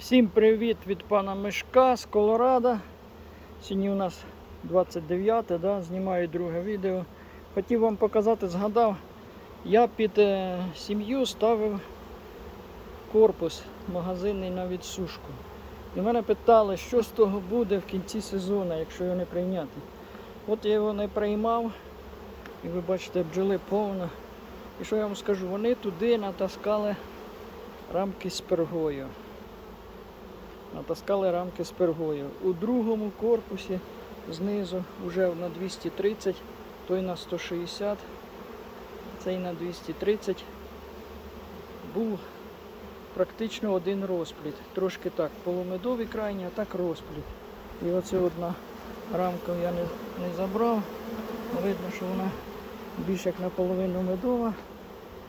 Всім привіт від пана Мишка з Колорадо. Сьогодні у нас 29, да, знімаю друге відео. Хотів вам показати, згадав, я під е, сім'ю ставив корпус магазинний на відсушку. І мене питали, що з того буде в кінці сезону, якщо його не прийняти. От я його не приймав, і ви бачите, бджоли повно. І що я вам скажу, вони туди натаскали рамки з пергою. Натаскали рамки з пергою. У другому корпусі знизу вже на 230, той на 160, цей на 230. Був практично один розплід. Трошки так, полумедовий крайній, а так розплід. І оце одна рамка я не, не забрав. Видно, що вона більш як наполовину медова.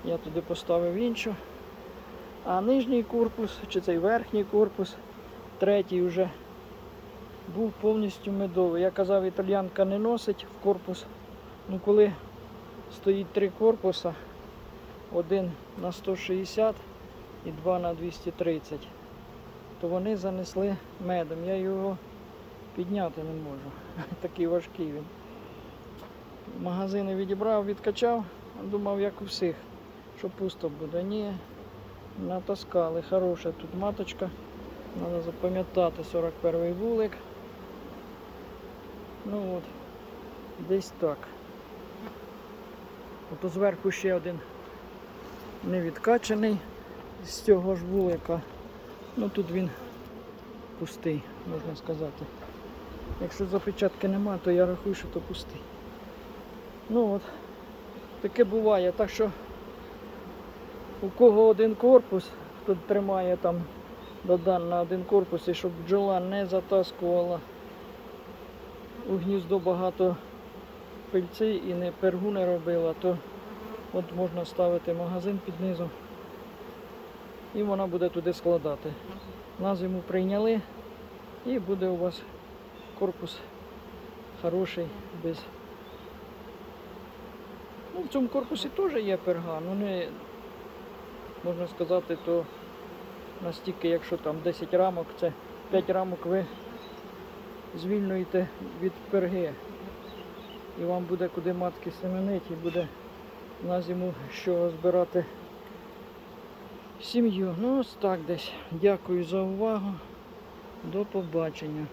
Я туди поставив іншу. А нижній корпус, чи цей верхній корпус, третій вже був повністю медовий. Я казав, італіянка не носить в корпус. Ну коли стоїть три корпуса, один на 160 і два на 230, то вони занесли медом. Я його підняти не можу. Такий важкий він. Магазини відібрав, відкачав, думав, як у всіх, що пусто буде. Ні, натаскали. Хороша тут маточка. Треба запам'ятати 41 вулик. Ну от, десь так. Ото зверху ще один невідкачаний з цього ж вулика. Ну тут він пустий, можна сказати. Якщо запечатки нема, то я рахую, що то пустий. Ну от, таке буває. Так що у кого один корпус, хто тримає там додан на один корпус, і щоб бджола не затаскувала у гніздо багато пильці і не пергу не робила, то от можна ставити магазин під низом і вона буде туди складати. На зиму прийняли і буде у вас корпус хороший, без. Ну, в цьому корпусі теж є перга, ну не можна сказати, то настільки, якщо там 10 рамок, це 5 рамок ви звільнюєте від перги. І вам буде куди матки семенить, і буде на зиму що збирати сім'ю. Ну ось так десь. Дякую за увагу. До побачення.